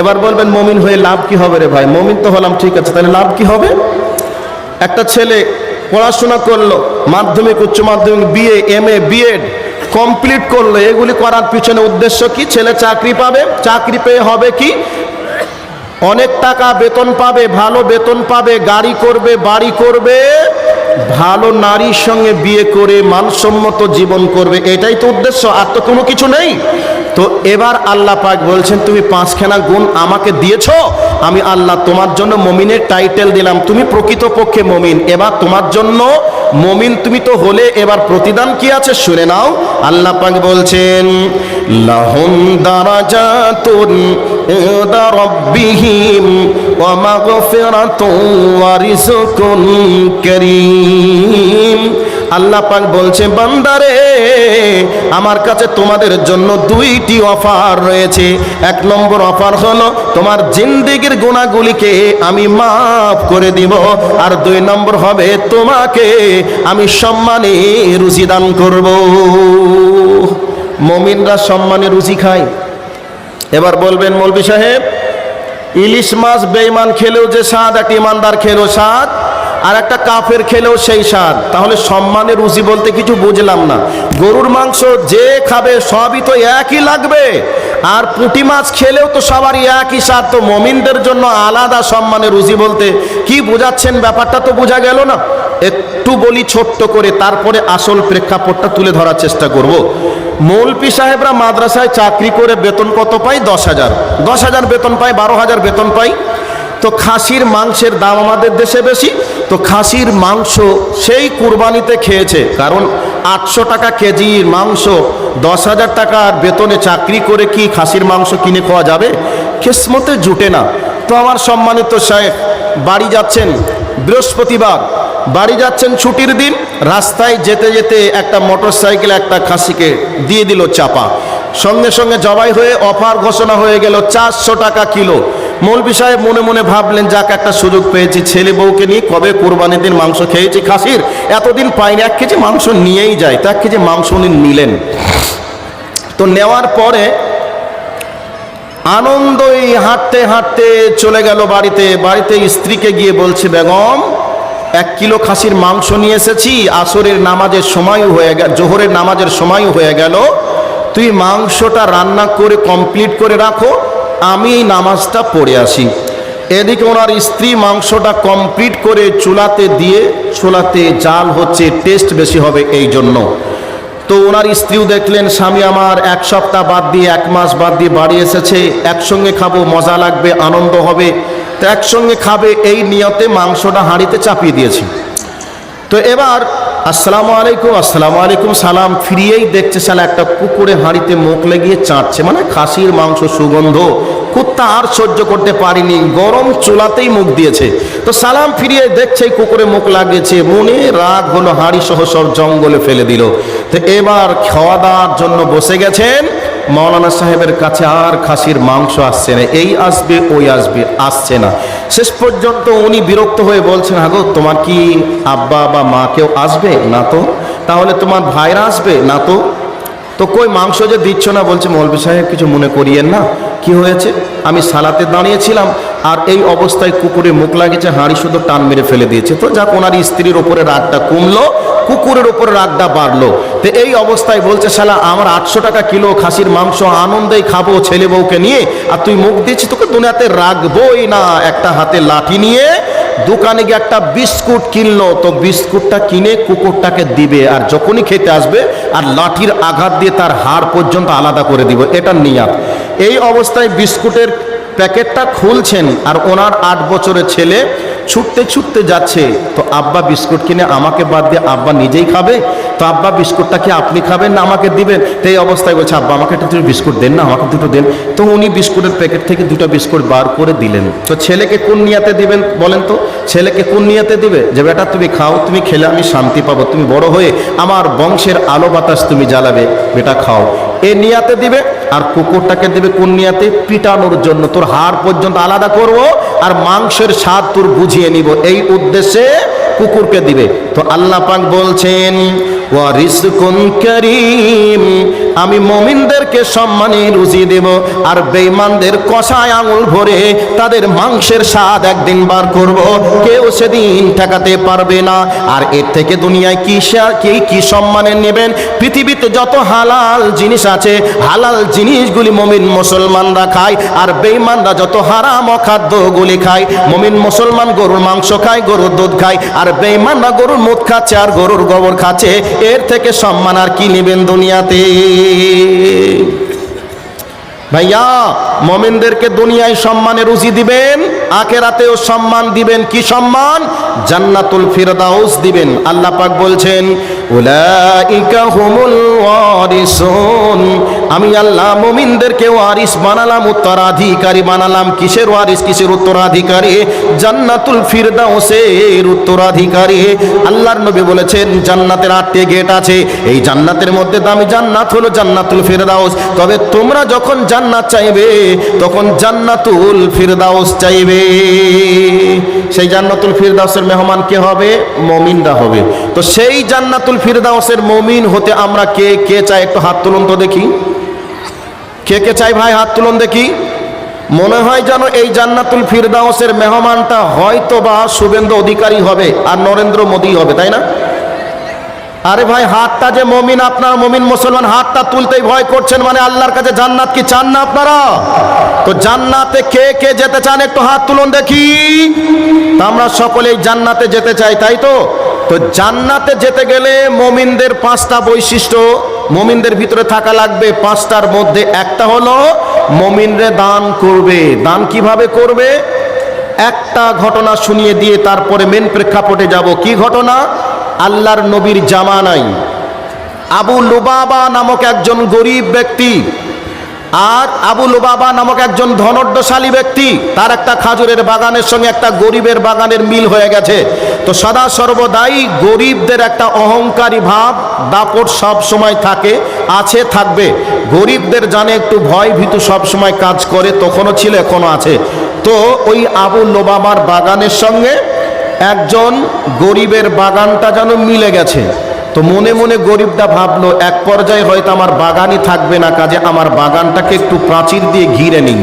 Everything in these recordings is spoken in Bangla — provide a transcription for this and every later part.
এবার বলবেন, মমিন হয়ে লাভ কি হবে রে ভাই? মমিন তো হলাম, ঠিক আছে। তাহলে লাভ কি হবে? একটা ছেলে পড়াশোনা করল, মাধ্যমিক, উচ্চ মাধ্যমিক BA M A BEd complete করল। এগুলি করার পিছনে উদ্দেশ্য কি? ছেলে চাকরি পাবে। চাকরি পেয়ে হবে কি? অনেক টাকা বেতন পাবে, ভালো বেতন পাবে, গাড়ি করবে, বাড়ি করবে, ভালো নারীর সঙ্গে বিয়ে করে মানসম্মত জীবন করবে। এটাই তো উদ্দেশ্য, আর তো কোনো কিছু নেই। তো এবার আল্লাহ পাক বলছেন, তুমি পাঁচখানা গুণ আমাকে দিয়েছ, আমি আল্লাহ তোমার জন্য মমিনের টাইটেল দিলাম, তুমি প্রকৃতপক্ষে মমিন। এবার তোমার জন্য মমিন তুমি তো হলে, এবার প্রতিদান কি আছে শুনে নাও। আল্লাহ পাক বলছেন, লাহুম দারাজাতুন ইনদা রাব্বিহিম ওয়া মাগফিরাতুন ওয়া রিজকুন কারীম। আল্লাহ পাক বলছে বান্দারে আমার কাছে তোমাদের জন্য দুইটি অফার রয়েছে। এক নম্বর অফার হলো, তোমার জিন্দিগির গুণাগুলিকে আমি মাফ করে দিব। আর দুই নম্বর হবে, তোমাকে আমি সম্মানে রুচি দান করব। মমিনরা সম্মানে রুচি খায়। এবার বলবেন মৌলবি সাহেব, ইলিশ মাছ বেইমান খেলেও যে স্বাদ একটা ইমানদার খেলেও স্বাদ আর একটা কাফের খেলেও সেই স্বাদ। তাহলে সম্মানের রুচি বলতে কিছু বুঝলাম না। গরুর মাংস যে খাবে সবই তো একই লাগবে। আর পুঁটি মাছ খেলেও তো সবারই একই স্বাদ। তো মমিনদের জন্য আলাদা সম্মানের রুচি বলতে কি বোঝাচ্ছেন? ব্যাপারটা তো বোঝা গেল না। একটু বলি ছোট্ট করে, তারপরে আসল প্রেক্ষাপটটা তুলে ধরার চেষ্টা করব। মৌলপি সাহেবরা মাদ্রাসায় চাকরি করে বেতন কত পায়? দশ হাজার। দশ হাজার বেতন পায়, বারো হাজার বেতন পায়। তো খাসির মাংসের দাম আমাদের দেশে বেশি, তো খাসির মাংস সেই কুরবানিতে খেয়েছে। কারণ আটশো টাকা কেজির মাংস, দশ হাজার টাকার বেতনে চাকরি করে কি খাসির মাংস কিনে খাওয়া যাবে? কিসমতে জুটে না। তো আমার সম্মানিত সাহেব বাড়ি যাচ্ছেন বৃহস্পতিবার। বাড়ি যাচ্ছেন ছুটির দিন, রাস্তায় যেতে যেতে একটা মোটর সাইকেল একটা খাসিকে দিয়ে দিল চাপা। সঙ্গে সঙ্গে জবাই হয়ে অফার ঘোষণা হয়ে গেল চারশো টাকা কিলো। মৌলবি সাহেব মনে মনে ভাবলেন, যাক, একটা সুযোগ পেয়েছি। ছেলে বউকে নিয়ে কবে কোরবানির দিন মাংস খেয়েছি, খাসির? এতদিন পাইনি, এক কেজি মাংস নিয়েই যায়। তো এক কেজি মাংস উনি নিলেন। তো নেওয়ার পরে আনন্দই হাঁটতে হাঁটতে চলে গেল বাড়িতে। বাড়িতে স্ত্রীকে গিয়ে বলছে, বেগম, এক কিলো খাসির মাংস নিয়ে এসেছি। আসরের নামাজের সময়ও হয়ে গেল জোহরের নামাজের সময়ও হয়ে গেল। তুই মাংসটা রান্না করে, কমপ্লিট করে রাখো। আমি এই নামাজটা পড়ে আসি। এদিকে ওনার স্ত্রী মাংসটা কমপ্লিট করে চুলাতে দিয়ে, চুলাতে জাল হচ্ছে টেস্ট বেশি হবে এই জন্য। তো ওনার স্ত্রীও দেখলেন, স্বামী আমার, এক সপ্তাহ বাদ দিয়ে, এক মাস বাদ দিয়ে বাড়ি এসেছে, একসঙ্গে খাব, মজা লাগবে, আনন্দ হবে। তো একসঙ্গে খাবে, এই নিয়তে মাংসটা হাঁড়িতে চাপিয়ে দিয়েছি। তো এবার আসসালামু আলাইকুম আসসালামু আলাইকুম, সালাম। ফিরিয়েই দেখছে সালা একটা কুকুরে হাঁড়িতে মুখ লেগিয়ে চাটছে মানে খাসির মাংস সুগন্ধ। কুত্তা আর সহ্য করতে পারিনি। গরম চুলাতেই মুখ দিয়েছে। তো সালাম ফিরিয়ে দেখছে কুকুরে মুখ লাগিয়েছে। মনে রাগ হলো, হাঁড়ি সহ সব জঙ্গলে ফেলে দিল। তো এবার খাওয়া দাওয়ার জন্য বসে গেছেন। মৌলানা সাহেবের কাছে আর খাসির মাংস আসছে না। এই আসবে, ওই আসবে, আসছে না। শেষ পর্যন্ত উনি বিরক্ত হয়ে বলছেন হাগো তোমার কি আব্বা বা মা কেউ আসবে? না তো। তাহলে তোমার ভাইরা আসবে? না তো। তো কই, মাংস যে দিচ্ছ না? বলছে মৌলবি সাহেব, কিছু মনে করিয়েন না। কি হয়েছে? আমি সালাতে দাঁড়িয়েছিলাম আর এই অবস্থায় কুকুরে মুখ লাগিয়েছে, হাঁড়ি শুধু টান মেরে ফেলে দিয়েছে। তো যাক, ওনার স্ত্রীর ওপরে রাগটা কমলো, কুকুরের ওপরে রাগটা বাড়লো। তো এই অবস্থায় বলছে, শালা, আমার আটশো টাকা কিলো খাসির মাংস আনন্দেই খাব ছেলে বউকে নিয়ে, আর তুই মুখ দিচ্ছিস তোকে দুনিয়াতে রাখবোই না। একটা হাতে লাঠি নিয়ে দোকানে গিয়ে একটা বিস্কুট কিনলো। তো বিস্কুটটা কিনে কুকুরটাকে দিবে আর যখনই খেতে আসবে, আর লাঠির আঘাত দিয়ে তার হাড় পর্যন্ত আলাদা করে দিব। এটা নিয়াত। এই অবস্থায় বিস্কুটের প্যাকেটটা খুলছেন আর ওনার আট বছরের ছেলে ছুটতে ছুটতে যাচ্ছে। তো আব্বা বিস্কুট কিনে আমাকে বাদ দিয়ে আব্বা নিজেই খাবে? তো আব্বা বিস্কুটটা কি আপনি খাবেন না আমাকে দিবেন? তো এই অবস্থায় বলছে, আব্বা, আমাকে একটা দুটো বিস্কুট দেন না, আমাকে দুটো দেন। তো উনি বিস্কুটের প্যাকেট থেকে দুটো বিস্কুট বার করে দিলেন। তো ছেলেকে কোন নিয়াতে দিবেন বলেন তো? ছেলেকে কোন নিয়াতে দিবে? যে, বেটা, তুমি খাও, তুমি খেলে আমি শান্তি পাবো, তুমি বড় হয়ে আমার বংশের আলো বাতাস তুমি জ্বালাবে। বেটা, খাও। এ নিয়াতে দিবে, আর কুকুরটাকে দিবে কোন নিয়াতে? পিটানোর জন্য। তোর হাড় পর্যন্ত আলাদা করব, আর মাংসের স্বাদ তোর বুঝিয়ে নিব। এই উদ্দেশ্যে কুকুরকে দিবে। তো আল্লাহ পাক বলছেন কারীম। আমি মমিনদেরকে সম্মানে রুজি দেব আর বেঈমানদের কষায় আঙুল ভরে তাদের মাংসের স্বাদ একদিন বার করব। কেউ সেদিন ঠেকাতে পারবে না। আর এর থেকে দুনিয়ায় কি কি কি সম্মানের নেবেন? পৃথিবীতে যত হালাল জিনিস আছে, হালাল জিনিসগুলি মমিন মুসলমানরা খায় আর বেঈমানরা যত হারাম অখাদ্যগুলি খায়, মমিন মুসলমান গরুর মাংস খায়, গরুর দুধ খায় আর বেঈমানরা গরুর মুখ খাচ্ছে আর গরুর গোবর খাচ্ছে। এর থেকে সম্মান আর কি নেবেন দুনিয়াতে? ভাইয়া, মমিনদেরকে দুনিয়ায় সম্মানে রুজি দিবেন, আখেরাতেও সম্মান দিবেন কি সম্মান? জান্নাতুল ফিরদাউস দিবেন। আল্লাহ পাক বলছেন, উলাইকা হুমুল ওয়ারিসুন। আমি আল্লাহ মমিনদেরকে ওয়ারিস বানালাম, উত্তরাধিকারী বানালাম। কিসের ওয়ারিস কিসের উত্তরাধিকারী? জান্নাতুল ফিরদাউসের উত্তরাধিকারী। আল্লাহর নবী বলেছেন, জান্নাতের আটটি গেট আছে। এই জান্নাতের মধ্যে দামি জান্নাত হলো জান্নাতুল ফিরদাউস। তবে তোমরা যখন জান্নাত চাইবে, তখন জান্নাতুল ফিরদাউস চাইবে। সেই জান্নাতুল ফিরদাউসের মেহমান কে হবে? মমিনরা হবে। তো সেই জান্নাতুল ফিরদাউসের মমিন হতে আমরা কে কে চাই একটু হাত তুলুন তো দেখি। কে কে চাই ভাই হাত তুলুন দেখি। মনে হয় যেন এই জান্নাতুল ফিরদাউসের মেহমানটা হয়তো বা শুভেন্দু অধিকারী হবে আর নরেন্দ্র মোদী হবে, তাই না? আরে ভাই, হাতটা যে মমিন, আপনার মমিন মুসলমান হাতটা তুলতেই ভয় করছেন মানে আল্লাহর কাছে জান্নাত কি চান না আপনারা? তো জান্নাতে কে কে যেতে চান একটু হাত তুলুন দেখি। আমরা সকলেই জান্নাতে যেতে চাই, তাই তো? তো জান্নাতে যেতে গেলে মমিনদের পাঁচটা বৈশিষ্ট্য মমিনদের ভিতরে থাকা লাগবে পাঁচটার মধ্যে একটা হলো মমিনরে দান করবে। দান কীভাবে করবে? একটা ঘটনা শুনিয়ে দিয়ে তারপরে মেন প্রেক্ষাপটে যাব। কি ঘটনা? আল্লাহর নবীর জামানাই আবু লুবাবা নামক একজন গরিব ব্যক্তি আর আবু লুবাবা নামক একজন ধনর্দশালী ব্যক্তি, তার একটা খাজুরের বাগানের সঙ্গে একটা গরিবের বাগানের মিল হয়ে গেছে। তো সদা সর্বদাই গরিবদের একটা অহংকারী ভাব, দাপট সব সময় থাকে, আছে, থাকবে। গরিবদের জানে একটু ভয় ভীতু সব সময় কাজ করে, তখনও ছিল এখনও আছে। তো ওই আবু লোবাবার বাগানের সঙ্গে একজন গরিবের বাগানটা যেন মিলে গেছে। তো মনে মনে গরিবটা ভাবলো, এক পর্যায়ে হয়তো আমার বাগানই থাকবে না, কাজে আমার বাগানটাকে একটু প্রাচীর দিয়ে ঘিরে নিই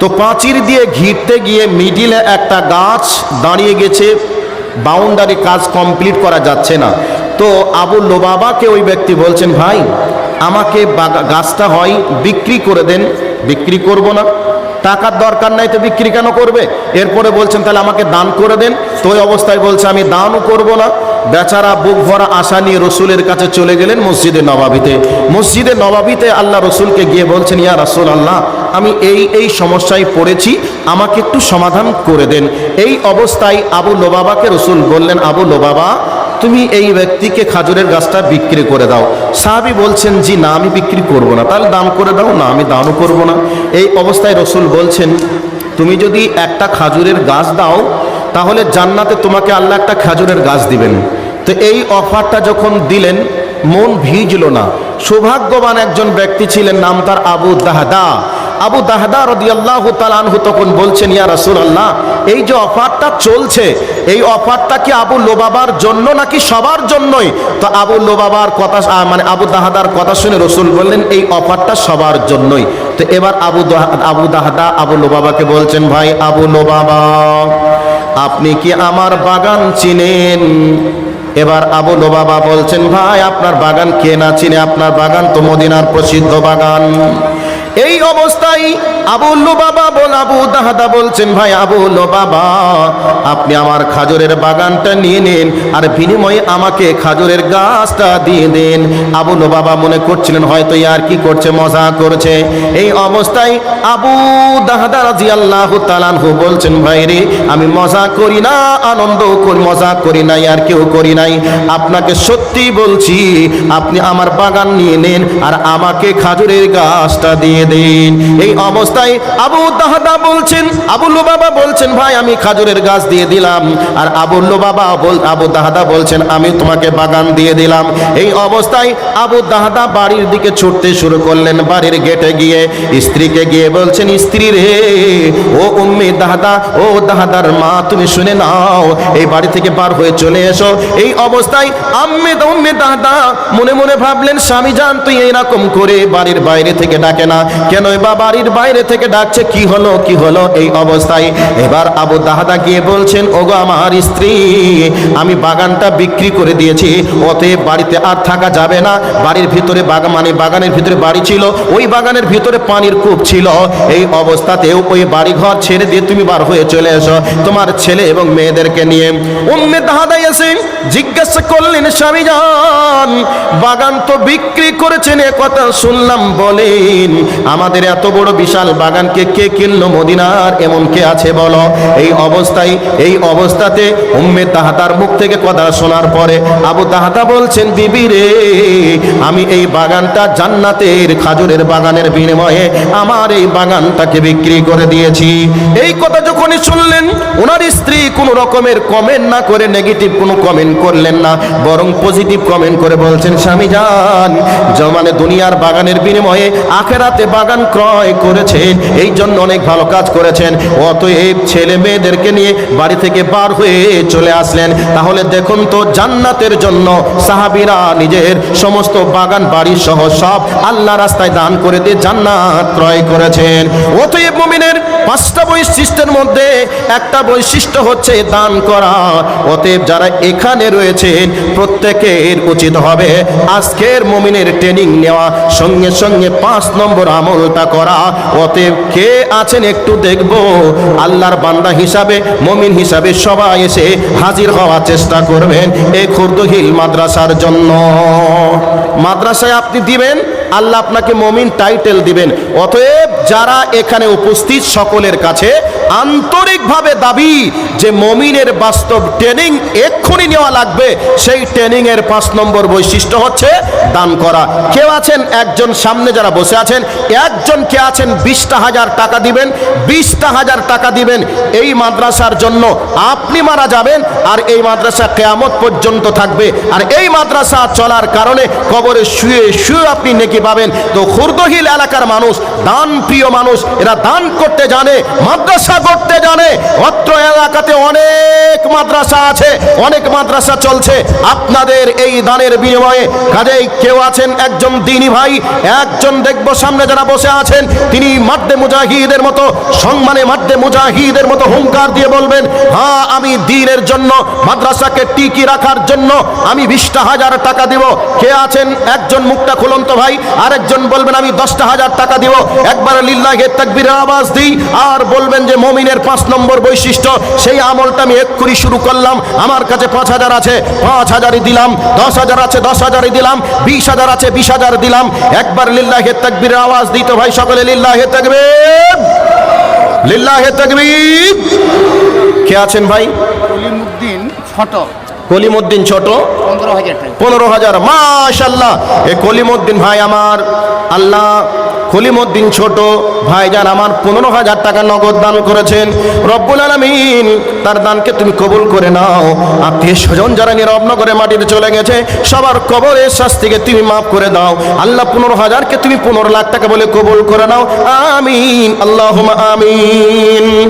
তো প্রাচীর দিয়ে ঘিরতে গিয়ে মিডিলে একটা গাছ দাঁড়িয়ে গেছে, বাউন্ডারি কাজ কমপ্লিট করা যাচ্ছে না। তো আবু লোবাবাকে ওই ব্যক্তি বলছেন, ভাই, আমাকে গাছটা হয়, বিক্রি করে দেন, বিক্রি করব না। টাকার দরকার নাই তো বিক্রি কেন করবে? এরপরে বলছেন, তাহলে আমাকে দান করে দেন। তো ওই অবস্থায় বলছে, আমি দানও করব না। বেচারা বুক ভরা আশা নিয়ে রসুলের কাছে চলে গেলেন মসজিদে নবাবিতে। মসজিদে নবাবিতে আল্লাহ রসুলকে গিয়ে বলছেন, ইয়া রসুল আল্লাহ আমি এই এই সমস্যায় পড়েছি, আমাকে একটু সমাধান করে দেন। এই অবস্থায় আবু লোবাবাকে রসুল বললেন, আবু লোবাবা, তুমি এই ব্যক্তিকে খাজুরের গাছটা বিক্রি করে দাও। সাহাবি বলছেন, জি না, আমি বিক্রি করব না। তাহলে দান করে দাও, না, আমি দানও করব না। এই অবস্থায় রসুল বলছেন, তুমি যদি একটা খাজুরের গাছ দাও, তাহলে জান্নাতে তোমাকে আল্লাহ একটা খাজুরের গাছ দিবেন। তো এই অফারটা যখন দিলেন, মন ভিজল না। সৌভাগ্যবান একজন ব্যক্তি ছিলেন, নাম তার আবু দাহদা। আবু দাহদা রদিয়াল্লাহু তালানহু তখন বলছেন, ইয়া রাসূল আল্লাহ এই যে অফারটা চলছে, এই অফারটা কি আবু লোবাবার জন্য নাকি সবার জন্যই? তো আবু লোবাবার কথা মানে আবু দাহাদার কথা শুনে রসুল বললেন, এই অফারটা সবার জন্যই। তো এবার আবু আবু দাহাদা আবু লোবাবাকে বলছেন, ভাই, আবু লোবাবা, আপনি কি আমার বাগান চিনেন? এবার আবু লোবাবা বলছেন, ভাই, আপনার বাগান কে না চিনে? আপনার বাগান তো মদিনার প্রসিদ্ধ বাগান। এই অবস্থায় আবুল্লু বাবা বল, আবু দাহাদা বলছেন, ভাই আবুল্লু বাবা আপনি আমার খাজুরের বাগানটা নিয়ে নিন আর বিনিময়ে আমাকে খাজুরের গাছটা দিয়ে দিন। আবুল্লু বাবা মনে করছিলেন, হয়তো আর কি করছে, মজা করছে। এই অবস্থায় আবু দাহাদা রাজি আল্লাহ তালানহু বলছেন, ভাই রে, আমি মজা করি না, আনন্দ করি, মজা করি নাই আর কেউ করি নাই। আপনাকে সত্যি বলছি, আপনি আমার বাগান নিয়ে নেন আর আমাকে খাজুরের গাছটা দিয়ে দিন। এই অবস্থায় আবু দাহাদা বলছেন আবুল্লু বাবা বলছেন, ভাই, আমি খাজুরের গাছ দিয়ে দিলাম। আর আবুল্লু বাবা বল আবু দাহাদা বলছেন, আমি তোমাকে বাগান দিয়ে দিলাম। এই অবস্থায় আবু দাহাদা বাড়ির দিকে ছুটতে শুরু করলেন, বাড়ির গেটে গিয়ে স্ত্রীকে গিয়ে বলছেন, স্ত্রী রে, ও উম্মি দাহাদা ও দাহাদার মা, তুমি শুনে নাও, এই বাড়ি থেকে পার হয়ে চলে এসো। এই অবস্থায় আম্মে উম্মে দাহাদা মনে মনে ভাবলেন, স্বামী জান, তুই এইরকম করে বাড়ির বাইরে থেকে ডাকে না। কেন বা বাড়ির বাইরে থেকে ডাকছে? কি হলো কি হলো এই অবস্থায়? এবার আবু দাহাদা গিয়ে বলছেন, ওগো আমার স্ত্রী, আমি বাগানটা বিক্রি করে দিয়েছি। অতএব বাড়িতে আর থাকা যাবে না। বাড়ির ভিতরে বাগান মানে বাগানের ভিতরে বাড়ি ছিল, ওই বাগানের ভিতরে পানির কূপ ছিল। এই অবস্থাতেও ওই বাড়ি ঘর ছেড়ে দিয়ে তুমি বার হয়ে চলে এসো। তোমার ছেলে এবং মেয়েদেরকে নিয়ে উম্মে দাহাদা এসে জিজ্ঞাসা করলেন স্বামী বাগান তো বিক্রি করেছেন, এ কথা শুনলাম বলেন। আমাদের এত বড় বিশাল বাগানকে কে কিনলো মদিনার? এমন কে আছে বলো? এই অবস্থায়, এই অবস্থাতে উম্মে তাহাতার মুখ থেকে কথা শোনার পরে আবু তাহাতা বলছেন, বিবি রে, আমি এই বাগানটা জান্নাতের খাজুরের বাগানের বিনিময়ে আমার এই বাগানটাকে বিক্রি করে দিয়েছি। এই কথা যখনই শুনলেন, ওনার স্ত্রী কোনো রকমের কমেন্ট না করে নেগেটিভ কোনো কমেন্ট করলেন না, বরং পজিটিভ কমেন্ট করে বলছেন, স্বামী যান জমানে দুনিয়ার বাগানের বিনিময়ে আখেরাতে বাগান ক্রয় করেছেন এই জন্য অনেক ভালো কাজ করেছেন। অতএব ছেলে মেয়েদেরকে নিয়ে বাড়ি থেকে বার হয়ে চলে আসলেন। তাহলে দেখুন তো, জান্নাতের জন্য সাহাবিরা নিজের সমস্ত বাগান, বাড়ি সহ সব আল্লাহ রাস্তায় দান করে দিয়ে জান্নাত ক্রয় করেছেন। অতএব মুমিনের পাঁচটা বৈশিষ্ট্যের মধ্যে একটা বৈশিষ্ট্য হচ্ছে দান করা। অতএব যারা এখানে রয়েছেন, প্রত্যেকের উচিত হবে আজকের মমিনের ট্রেনিং নেওয়া। সঙ্গে সঙ্গে পাঁচ নম্বর আমলটা করা। অতএব কে আছেন একটু দেখব। আল্লাহর বান্দা হিসাবে, মমিন হিসাবে সবাই এসে হাজির হওয়ার চেষ্টা করবেন। এই খুর্দহিল মাদ্রাসার জন্য। মাদ্রাসায় আপনি দিবেন? আল্লাহ আপনাকে মমিন টাইটেল দিবেন। অতএব যারা এখানে উপস্থিত সকলের কাছে আন্তরিকভাবে দাবি যে মমিনের বাস্তব ট্রেনিং এক্ষুনি নেওয়া লাগবে, সেই ট্রেনিং এর পাঁচ নম্বর বৈশিষ্ট্য হচ্ছে দান করা। কেউ আছেন? একজন সামনে যারা বসে আছেন, একজন কে আছেন? বিশটা হাজার টাকা দিবেন, বিশটা হাজার টাকা দিবেন। এই মাদ্রাসার জন্য আপনি মারা যাবেন আর এই মাদ্রাসা কেয়ামত পর্যন্ত থাকবে। আর এই মাদ্রাসা চলার কারণে কবরে শুয়ে শুয়ে আপনি নেকি পাবেন? তো খুর্দহিল এলাকার মানুষ দান প্রিয় মানুষ, এরা দান করতে জানে, মাদ্রাসা করতে জানে। অত্র এলাকাতে অনেক মাদ্রাসা আছে, অনেক মাদ্রাসা চলছে। আপনাদের এই দানের বিনিময়ে কাজেই কেউ আছেন, একজন দিনী ভাই, একজন দেখব সামনে যারা বসে আছেন, তিনি মাদ্দে মুজাহিদের মতো, সম্মানে মাদ্দে মুজাহিদের মতো হুঙ্কার দিয়ে বলবেন হ্যাঁ আমি দিনের জন্য, মাদ্রাসাকে টিকি রাখার জন্য, আমি বিশটা হাজার টাকা দিব। কে আছেন? একজন মুখটা খুলন্ত ভাই আরেকজন বলবেন, আমি দশটা হাজার টাকা দিব। একবার লিল্লাহে তাকবীরের আওয়াজ দিই, আর বলবেন যে, মমিনের পাঁচ নম্বর বৈশিষ্ট্য, সেই আমলটা আমি এক্ষুনি শুরু করলাম। আমার কাছে পাঁচ হাজার আছে, পাঁচ হাজারই দিলাম। দশ হাজার আছে, দশ হাজারই দিলাম। বিশ হাজার আছে, বিশ হাজার দিলাম। একবার লিল্লাহে তাকবীরের আওয়াজ দিই তো ভাই সকলে, লিল্লাহে তাকবীর লিল্লাহে তাকবীর। কে আছেন ভাই? ছোট কলিমুদ্দিন ছোট? পনেরো হাজার মাশাল্লাহ এ কলিমুদ্দিন ভাই আমার আল্লাহ কলিমুদ্দিন ছোট ভাইজান আমার পনেরো হাজার টাকা নগদ দান করেছেন। রব্বুল আলমিন তার দানকে তুমি কবুল করে নাও। আত্মীয় স্বজন যারা নীরবনগরে মাটিতে চলে গেছে সবার কবরের শাস্তিকে তুমি মাফ করে দাও। আল্লাহ পনেরো হাজারকে তুমি পনেরো লাখ টাকা বলে কবুল করে নাও। আমিন। আল্লাহ আমিন।